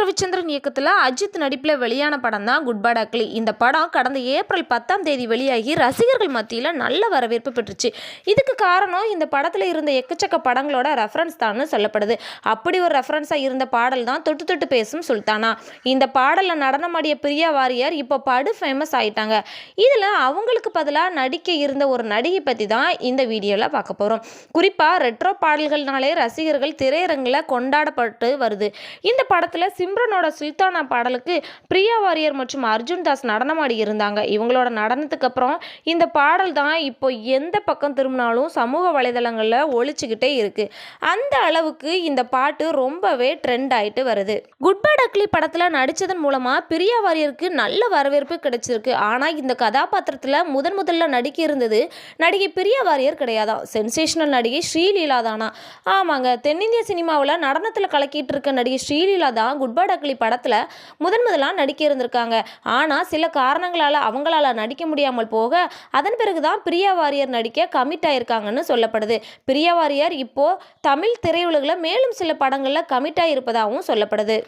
ரவிச்சந்திரன் இயக்கத்தில் அஜித் நடிப்பில் வெளியான படம் தான் குட் பேட் அக்லி இந்த படம் கடந்த ஏப்ரல் பத்தாம் தேதி வெளியாகி ரசிகர்கள் மத்தியில் நல்ல வரவேற்பு பெற்றுச்சு. இதுக்கு காரணம் இந்த படத்தில் இருந்த எக்கச்சக்க படங்களோட ரெஃபரன்ஸ் தான் சொல்லப்படுது. அப்படி ஒரு ரெஃபரன்ஸாக இருந்த பாடல் தான் தொட்டு தொட்டு பேசும் சுல்தானா. இந்த பாடலில் நடனமாடிய பிரியா வாரியர் இப்போ படு ஃபேமஸ் ஆயிட்டாங்க. இதில் அவங்களுக்கு பதிலாக நடிக்க இருந்த ஒரு நடிகை பற்றி தான் இந்த வீடியோவில் பார்க்க போகிறோம் குறிப்பாக ரெட்ரோ பாடல்கள்னாலே ரசிகர்கள் திரையரங்கில் கொண்டாடப்பட்டு வருது. இந்த படத்தில் சிம்ரனோட சுல்தானா பாடலுக்கு பிரியா வாரியர் மற்றும் அர்ஜுன் தாஸ் நடனமாடி இருந்தாங்க. இவங்களோட நடனத்துக்கு அப்புறம் இந்த பாடல் தான் இப்போ எந்த பக்கம் திரும்பினாலும் சமூக வலைதளங்களில் ஒழிச்சுக்கிட்டே இருக்கு. அந்த அளவுக்கு இந்த பாட்டு ரொம்பவே ட்ரெண்ட் ஆயிட்டு வருது. குட் பை டக்லி படத்தில் நடித்ததன் மூலமாக பிரியா வாரியருக்கு நல்ல வரவேற்பு கிடைச்சிருக்கு. ஆனால் இந்த கதாபாத்திரத்தில் முதன் முதல்ல நடிக்க இருந்தது நடிகை பிரியா வாரியர் கிடையாதான் சென்சேஷனல் நடிகை ஸ்ரீலீலா தானா? ஆமாங்க தென்னிந்திய சினிமாவில் நடனத்தில் கலக்கிட்டு இருக்க நடிகை ஸ்ரீலீலா தான் குட் பை படத்தில் முதன் முதலாக நடிக்க இருந்திருக்காங்க. ஆனால் சில காரணங்களால் அவங்களால நடிக்க முடியாமல் போக அதன் பிறகு தான் பிரியா வாரியர் நடிக்க கமிட் ஆயிருக்காங்கன்னு சொல்லப்படுது. பிரியா வாரியர் இப்போ தமிழ் திரையுலகில் மேலும் சில படங்களில் கமிட் ஆகியிருப்பதாகவும் சொல்லப்படுது.